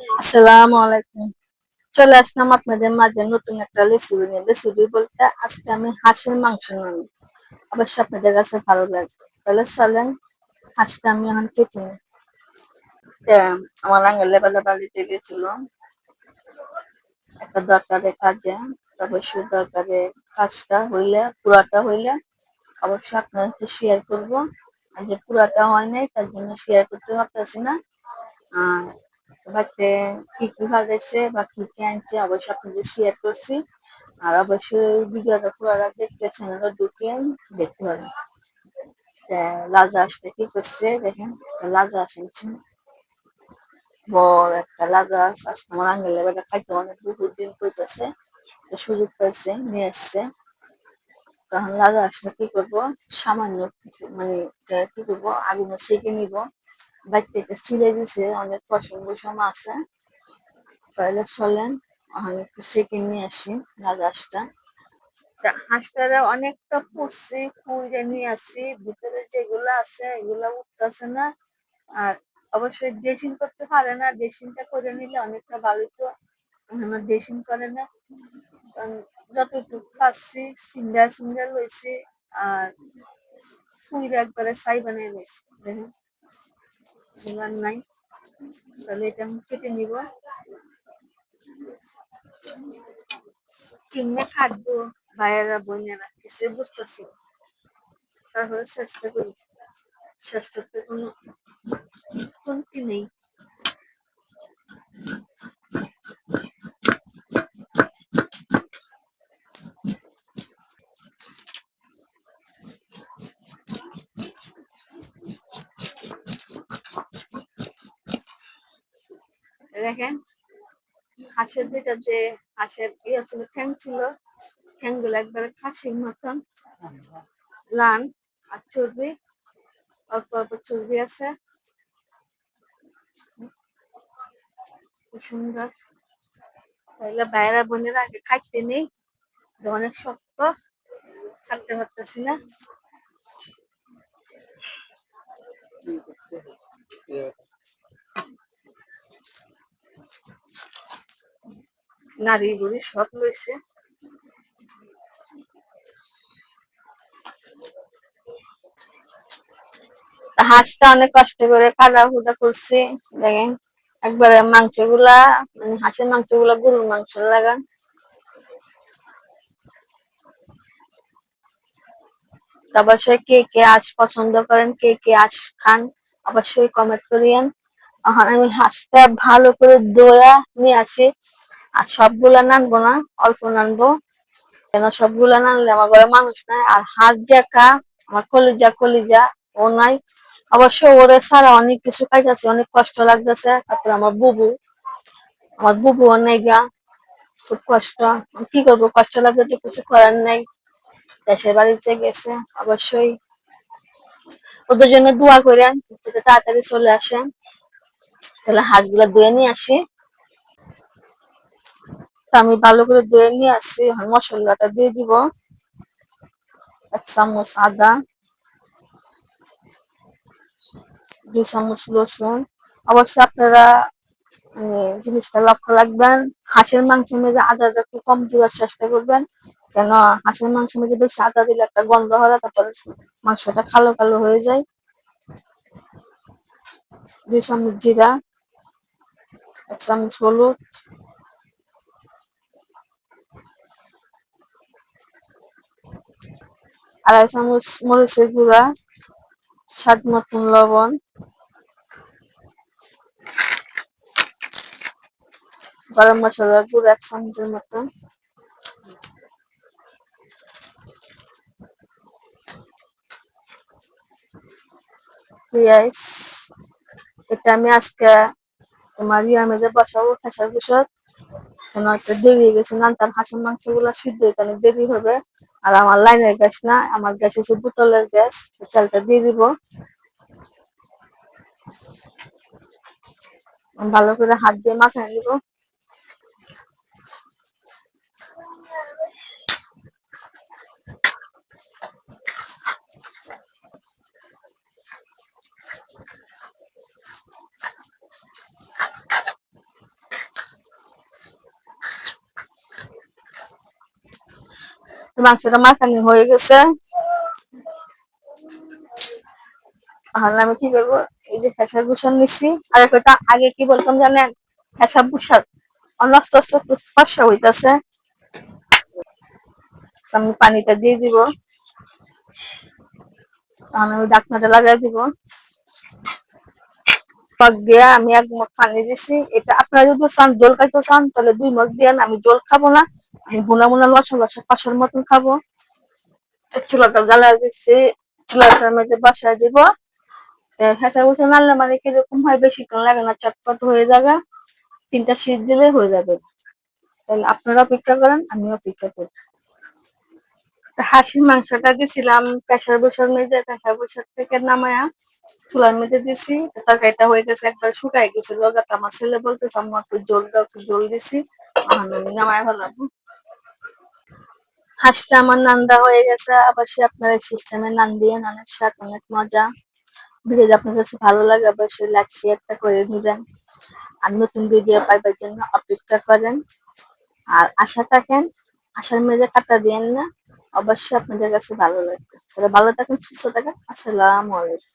আসসালামু আলাইকুম। চলে আসলাম আপনাদের মাঝে নতুন একটা রেসিপি নিয়ে। রেসিপি বলতে আজকে আমি হাঁসের মাংস রান্না অবশ্যই আপনাদের কাছে ভালো লাগবে। তাহলে চলেন, হাঁসটা আমি এখন কেটে নিই। আমার আঙ্গেল লেবালে বাড়িতে গেছিল একটা দরকারে কাজে, অবশ্যই দরকারে কাজটা হইলে, পুরাটা হইলে অবশ্যই আপনার সাথে শেয়ার করব। আর যে পুরাটা হয় নাই, তার জন্য শেয়ার করতে পারতেছি না। আর বাড়িতে কি কি ভাজাইছে বা কি কি আনছে, অবশ্যই আপনাদের শেয়ার করছি। আর অবশ্যই ভিডিওটা পুরোটা দেখতে চ্যানেলে ঢুকে দেখতে পারেন লাজা আসতে কি করছে দেখেন লাজা আসছে বড় একটা লাজা আজকে আমার আঙ্গেলে বেটা খাইতে অনেক বহুত দিন কইতেছে সুযোগ পাইছে, নিয়ে এসছে তখন লাজা আসলে কি করব, সামান্য মানে কি করব, আগুনে সেকে নিব। বাইর থেকে দিছে অনেক পছন্দ সময় আছে। তাহলে চলেন আমি একটু সেকে নিয়ে আসি লাগাসটা হাঁসটারা অনেকটা পুষছি পুড়ে নিয়ে আসি ভিতরে যেগুলো আছে এগুলো উঠতেছে না। আর অবশ্যই ড্রেসিং করতে পারে না, ড্রেসিংটা করে নিলে অনেকটা ভালো তো আমার ড্রেসিং করে না। যতটুকু পাচ্ছি সিঙ্গেল সিঙ্গেল হয়েছে আর ফুইরে একবারে সাই বানিয়ে নিয়েছি দেখেন। এবার নাই তাহলে এটা আমি কেটে নিব কেমনে কাটবো ভাইয়েরা বোনেরা কিছু বুঝতেছি না। তারপরে চেষ্টা করি চেষ্টাতে কোনো কমতি নেই দেখেন। হাঁসের দুইটা যে হাঁসের ইয়ে ছিল, ঠ্যাং ছিল, ঠ্যাংগুলো একবারে খাসির মতন। লান আর চর্বি, অল্প অল্প চর্বি আছে। সুন্দর। তাহলে বাইরা বোনের আগে খাইতে নেই। অনেক শক্ত। খাটতে পারতেছি না। নারী বুড়ি সব লইছে হাঁসটা অনেক কষ্ট করে কাদা ফুটা করছি। দেখেন, একবারে মাংসগুলা মানে হাঁসের মাংসগুলা গরুর মাংস লাগা অবশ্যই কে কে আজ পছন্দ করেন, কে কে আজ খান, অবশ্যই কমেন্ট করিয়েন। আমি হাঁসটা ভালো করে দোয়া নিয়ে আসি। আর সবগুলা নানবো না, অল্প নানবো। কেন সবগুলা নানলে আমার ঘরে মানুষ নাই, আর হাঁস জাকা আমার কলিজা কলিজা, ও নাই। অবশ্য ওরে ছাড়া অনেক কিছু খাইতেছে, অনেক কষ্ট লাগতেছে। তারপরে আমার বুবু আমার বুবু অনেক গা, খুব কষ্ট। কি করব, কষ্ট লাগবে তো কিছু করার নাই। দেশের বাড়িতে গেছে, অবশ্যই। ওদের জন্য দোয়া করেন তাড়াতাড়ি চলে আসে তাহলে হাঁসগুলা ধুয়ে নিয়ে আসি। আমি ভালো করে ধুয়ে নিয়ে আসি এখন মশলাটা দিয়ে দিব। এক চামচ আদা, দুই চামচ রসুন। অবশ্যই আপনারা জিনিসটা লক্ষ্য রাখবেন, হাঁসের মাংস মধ্যে আদাটা একটু কম দেওয়ার চেষ্টা করবেন। কেন, হাঁসের মাংস মধ্যে বেশি আদা দিলে একটা গন্ধ হয় তারপরে মাংসটা কালো কালো হয়ে যায়। দুই চামচ জিরা, এক চামচ হলুদ আড়াই চামচ মরিচের গুঁড়া স্বাদ মতন লবণ, গরম মশলার গুঁড়া এক চামচের মতন পেঁয়াজ, এটা আমি আজকে তোমার ইয়ার মধ্যে বসাবো ঠাসার বসত কেন একটা দেরি গেছে না হাঁসের মাংসগুলা সিদ্ধ দেরি হবে। আর আমার লাইনের গ্যাস না, আমার গ্যাস হচ্ছে বোতলের গ্যাস, তেলটা দিয়ে দিব। ভালো করে হাত দিয়ে মাথায় নিব। মাংসটা মাখানি হয়ে গেছে। এখন আমি কি করব? এই যে ফেসার ভূষণ নিচ্ছি আর কথা আগে কি বলতাম জানেন? ফেসার ভূষণ অন্য আস্তে একটু ফর্সা হইতেছে। আমি পানিটা দিয়ে দিব। তখন আমি ডাকনাটা লাগাই দিব। মগ দিয়ে আমি এক মগ পানি দিছি। এটা আপনারা যদি চান, জল খাইতে চান, তাহলে দুই মগ দিয়ে আমি জল খাব না। আমি বুনা বুনা লসা লসা কষার মতন খাব। চুলাটা জ্বালা দিচ্ছি চুলাটার মধ্যে বসায় দিব। হেঁচা বসে নাড়লে মানে কীরকম হয়, বেশিক্ষণ লাগে না, চটপট হয়ে যাবে। তিনটা সিট দিলে হয়ে যাবে। তাহলে আপনারা অপেক্ষা করেন আমি অপেক্ষা করি। হাঁসির মাংসটা দিয়েছিলাম প্রেসার বসার মধ্যে, প্রেসার বসার থেকে নামায়া চুলার মধ্যে দিছি। তরকারিটা হয়ে গেছে একবার শুকাই গেছিল, গাতা আমার ছেলে বলতে আম্মা, একটু জল দাও, একটু জল দিছি। নামায় ফেলাম। হাঁসটা আমার নান্দা হয়ে গেছে, আবার সে আপনার সিস্টেমে নান দিয়ে অনেক স্বাদ অনেক মজা। ভিডিও আপনার কাছে ভালো লাগে আবার অবশ্যই লাইক শেয়ারটা করে দিবেন। আর নতুন ভিডিও পাইবার জন্য অপেক্ষা করেন। আর আশা থাকেন, আশার মেজে কাটা দিয়েন না। অবশ্যই আপনাদের কাছে ভালো লাগবে। তাহলে ভালো থাকেন সুস্থ থাকেন। আসসালামু আলাইকুম।